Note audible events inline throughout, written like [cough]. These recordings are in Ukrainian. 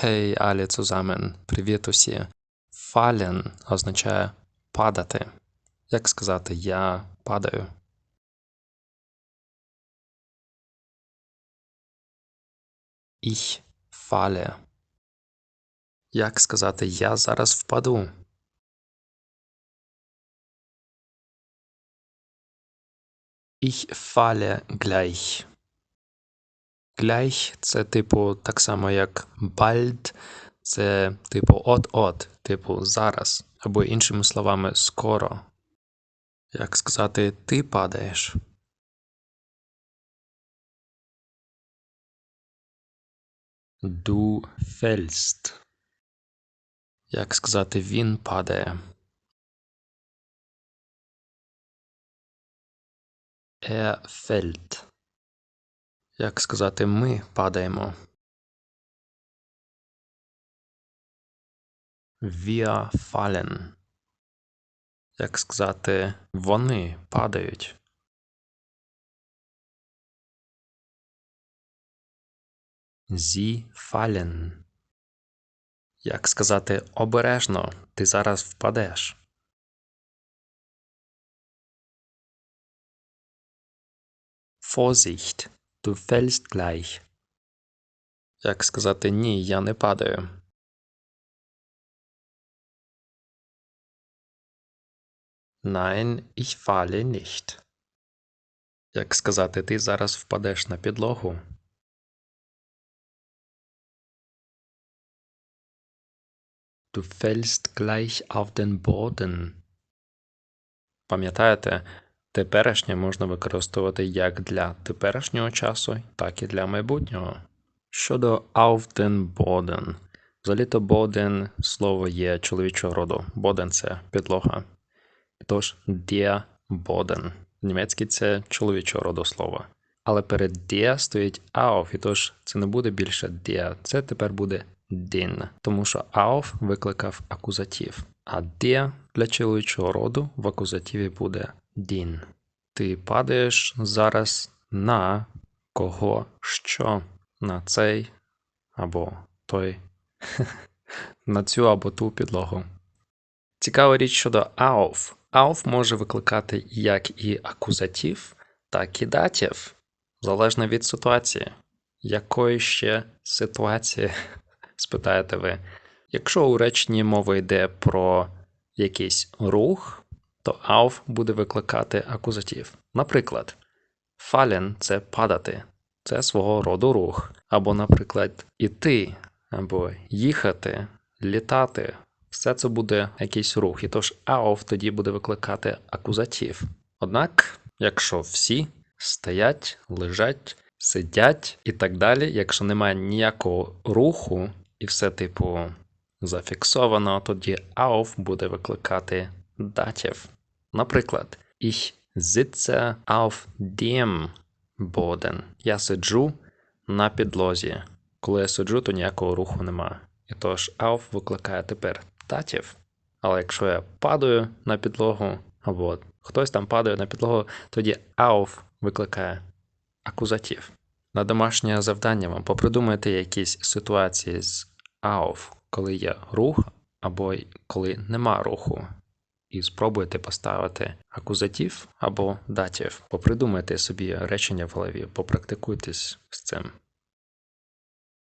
Hey, alle zusammen. Привіт усі. Fallen означає падати. Як сказати я падаю? Ich falle. Як сказати я зараз впаду? Ich falle gleich. Gleich – це типу так само як bald, це типу от-от, типу зараз, або іншими словами скоро. Як сказати ти падаєш? Du fällst. Як сказати він падає? Er fällt. Як сказати ми падаємо? Wir fallen. Як сказати вони падають? Sie fallen. Як сказати обережно, ти зараз впадеш? Vorsicht, du fällst gleich. Як сказати ні, я не падаю? Nein, ich falle nicht. Як сказати ти зараз впадеш на підлогу? Du fällst gleich auf den Boden. Пам'ятаєте, теперішнє можна використовувати як для теперішнього часу, так і для майбутнього. Щодо auf den. Взагалі-то Boden слово є чоловічого роду. Boden – це підлога. Тож der Boden. Німецький це чоловічого роду слово. Але перед der стоїть auf, і тож це не буде більше der, це тепер буде den, тому що auf викликав акузатив, а der для чоловічого роду в акузативі буде den. Ти падаєш зараз на кого що? На цей або той, [laughs] на цю або ту підлогу. Цікава річ щодо auf. Auf може викликати як і акузатив, так і датів, залежно від ситуації. Якої ще ситуації, [laughs] спитаєте ви? Якщо у реченні мова йде про якийсь рух, то auf буде викликати акузатив. Наприклад, fallen – це падати, це свого роду рух. Або, наприклад, іти, або їхати, літати. Все це буде якийсь рух, і тож auf тоді буде викликати акузатив. Однак, якщо всі стоять, лежать, сидять і так далі, якщо немає ніякого руху, і все типу зафіксовано, тоді auf буде викликати датів. Наприклад, ich sitze auf dem Boden. Я сиджу на підлозі. Коли я сиджу, то ніякого руху немає. І тож auf викликає тепер датів. Але якщо я падаю на підлогу, або хтось там падає на підлогу, тоді auf викликає акузатив. На домашнє завдання вам попридумайте якісь ситуації з auf, коли є рух, або коли нема руху. І спробуйте поставити акузатив або датів. Попридумайте собі речення в голові, попрактикуйтесь з цим.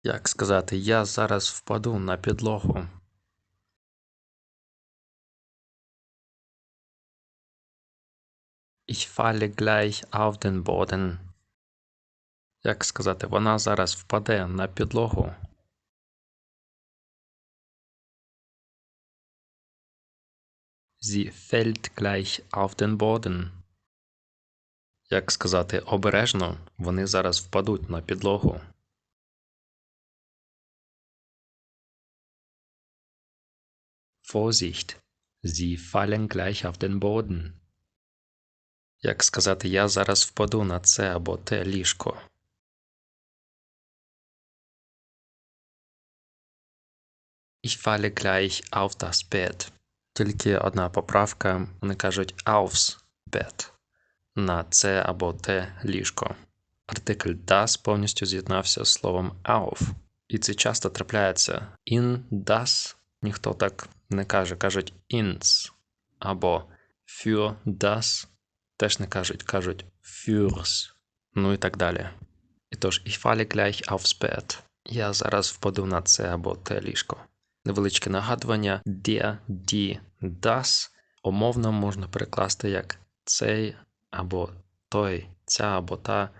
Як сказати, я зараз впаду на підлогу. Ich falle gleich auf den Boden. Як сказати, вона зараз впаде на підлогу. Sie fällt gleich auf den Boden. Як сказати обережно, вони зараз впадуть на підлогу. Vorsicht, sie fallen gleich auf den Boden. Як сказати, я зараз впаду на це або те ліжко. Ich falle gleich auf das Bett. Тільки одна поправка, вони кажуть aufs Bett. На це або те ліжко. Артикль das повністю з'єднався з словом auf. І це часто трапляється. In das ніхто так не каже, кажуть ins. Або für das теж не кажуть, кажуть fürs. Ну і так далі. І тож, ich falle gleich aufs Bett. Я зараз впаду на це або те ліжко. Невеличке нагадування der, die, das умовно можна перекласти як цей або той, ця або та,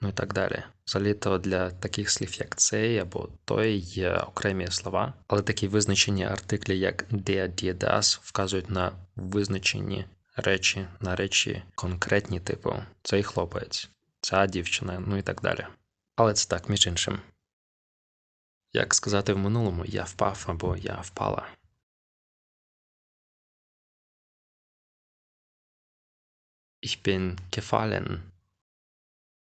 ну і так далі. Взагалі-то для таких слів, як цей або той, є окремі слова, але такі визначені артиклі, як der, die, das, вказують на визначені речі, на речі конкретні, типу цей хлопець, ця дівчина, ну і так далі. Але це так, між іншим. Як сказати в минулому я впав або я впала. Ich bin gefallen.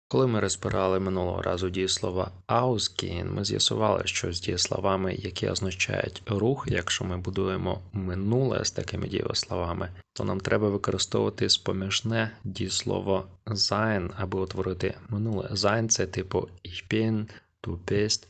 Коли ми розбирали минулого разу дієслова ausgehen, ми з'ясували, що з дієсловами, які означають рух, якщо ми будуємо минуле з такими дієсловами, то нам треба використовувати споміжне дієслово sein, аби утворити минуле. Sein – це типу ich bin, du bist,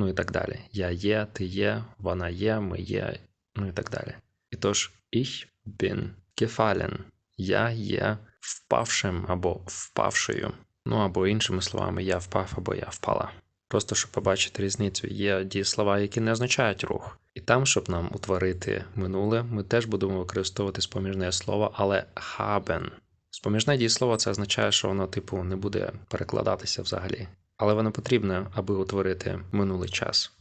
ну і так далі. Я є, ти є, вона є, ми є, ну і так далі. І тож ich bin gefallen. Я є впавшим або впавшою. Ну або іншими словами, я впав або я впала. Просто щоб побачити різницю, є дієслова, які не означають рух. І там, щоб нам утворити минуле, ми теж будемо використовувати споміжне слово, але haben. Споміжне дієслово це означає, що воно, типу, не буде перекладатися взагалі. Але воно потрібне, аби утворити минулий час.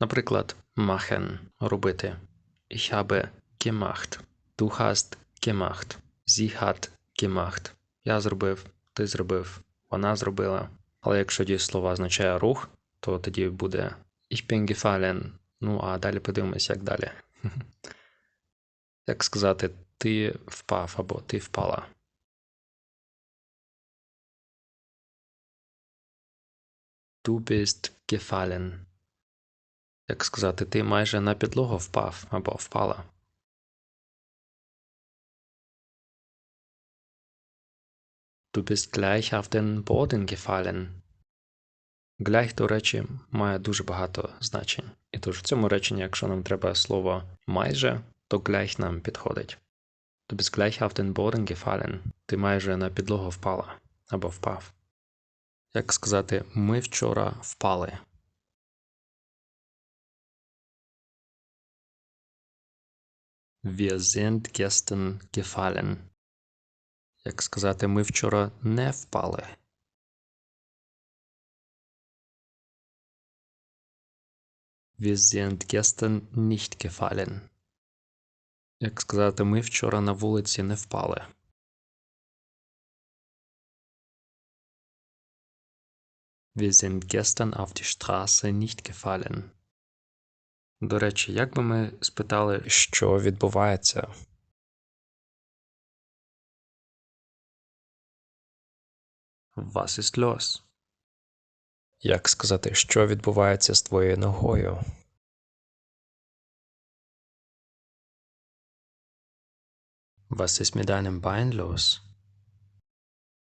Наприклад, machen робити. Ich habe gemacht. Du hast gemacht. Sie hat gemacht. Я зробив, ти зробив, вона зробила. Але якщо дієслово означає рух, то тоді буде Ich bin gefallen. Ну, а далі подивимось, як далі. [laughs] Як сказати, ти впав або ти впала. Du bist gefallen. Як сказати, ти майже на підлогу впав або впала. Du bist gleich auf den Boden gefallen. Gleich, до речі, має дуже багато значень. І тож в цьому реченні, якщо нам треба слово майже, то gleich нам підходить. Du bist gleich auf den Boden gefallen. Ти майже на підлогу впала або впав. Як сказати, ми вчора впали. Wir sind gestern gefallen. Як сказати, ми вчора не впали. Wir sind gestern nicht gefallen. Як сказати, ми вчора на вулиці не впали. Wir sind gestern auf die Straße nicht gefallen. До речі, як би ми спитали, що відбувається? Was ist los? Як сказати, що відбувається з твоєю ногою? Was ist mit deinem Bein los?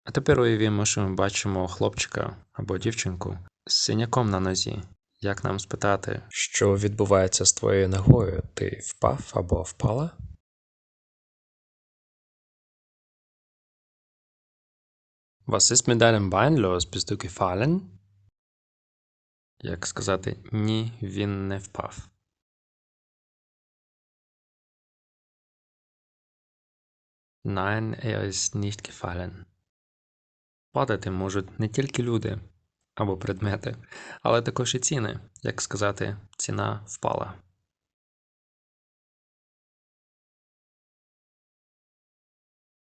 А тепер уявімо, що ми бачимо хлопчика або дівчинку з синяком на нозі. Як нам спитати, що відбувається з твоєю ногою? Ти впав або впала? Was ist mit deinem Bein los? Bist du gefallen? Як сказати ні, він не впав. Nein, er ist nicht gefallen. Падати можуть не тільки люди або предмети, але також і ціни. Як сказати, ціна впала.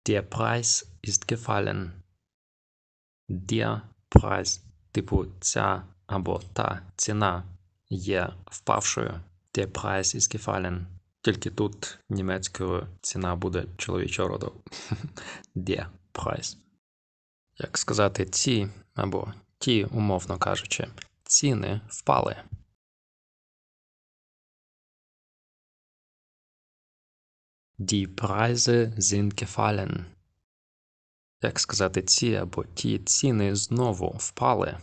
Der Preis ist gefallen. Der Preis, типу ця або та ціна є впавшою. Der Preis ist gefallen. Тільки тут німецькою ціна буде чоловічого роду. [laughs] Der Preis як сказати, ці або ті, умовно кажучи, ціни впали. Die Preise sind gefallen. Як сказати, ці або ті ціни знову впали.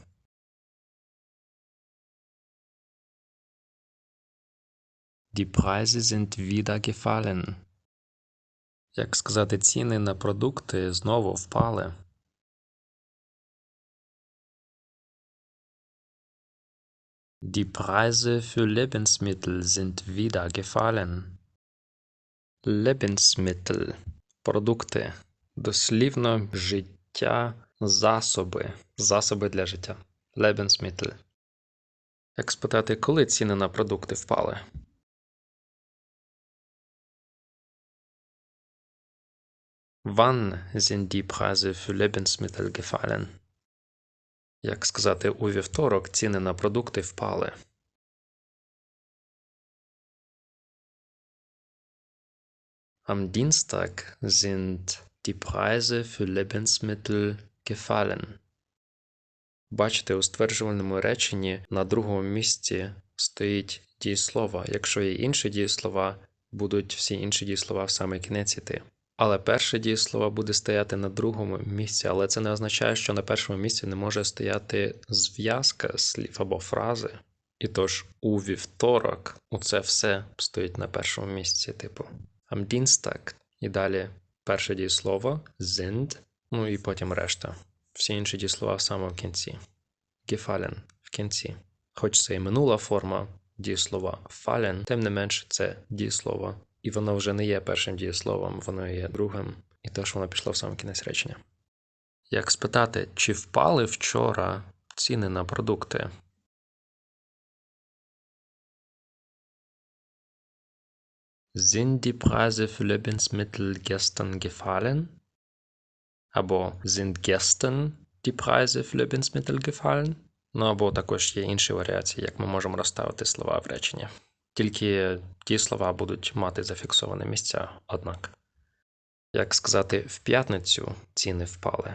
Die Preise sind wieder gefallen. Як сказати, ціни на продукти знову впали. Die Preise für Lebensmittel sind wieder gefallen. Lebensmittel – продукти. Дослівно життя, засоби. Засоби для життя. Lebensmittel. Як спитати, коли ціни на продукти впали? Wann sind die Preise für Lebensmittel gefallen? Як сказати, у вівторок ціни на продукти впали. Am Dienstag sind die Preise für Lebensmittel gefallen. Бачите, у стверджувальному реченні на другому місці стоїть дієслово. Якщо є інші дієслова, будуть всі інші дієслова в саме кінець іти. Але перше дієслово буде стояти на другому місці, але це не означає, що на першому місці не може стояти зв'язка слів або фрази. І тож у вівторок оце все стоїть на першому місці, типу Dienstag. І далі перше дієслово sind, ну і потім решта. Всі інші дієслова саме в кінці. Gefallen в кінці. Хоч це і минула форма дієслова fallen, тим не менш це дієслово. І воно вже не є першим дієсловом, воно є другим, і тож воно пішло в сам кінець речення. Як спитати, чи впали вчора ціни на продукти? Sind die Preise für Lebensmittel gestern gefallen? Або sind gestern die Preise für Lebensmittel gefallen? Ну або також є інші варіації, як ми можемо розставити слова в реченні. Тільки ті слова будуть мати зафіксовані місця, однак. Як сказати, в п'ятницю ціни впали.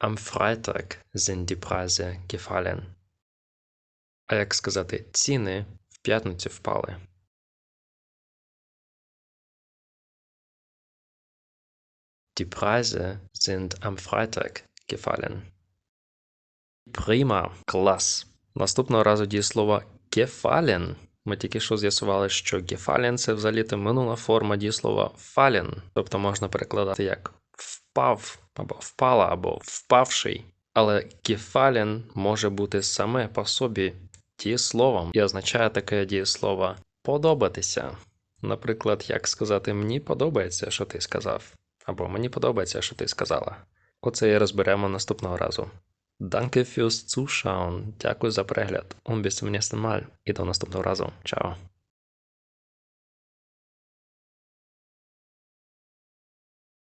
Am Freitag sind die Preise gefallen. А як сказати, ціни в п'ятницю впали. Die Preise sind am Freitag gefallen. Prima, клас. Наступного разу дієслова gefallen. Ми тільки що з'ясували, що gefallen – це взагалі минула форма дієслова fallen. Тобто можна перекладати як впав, або впала, або впавший. Але gefallen може бути саме по собі дієсловом і означає таке дієслово подобатися. Наприклад, як сказати мені подобається, що ти сказав, або мені подобається, що ти сказала. Оце і розберемо наступного разу. Danke fürs Zuschauen. Дякую за перегляд. Und bis zum nächsten Mal. І до наступного разу. Чао.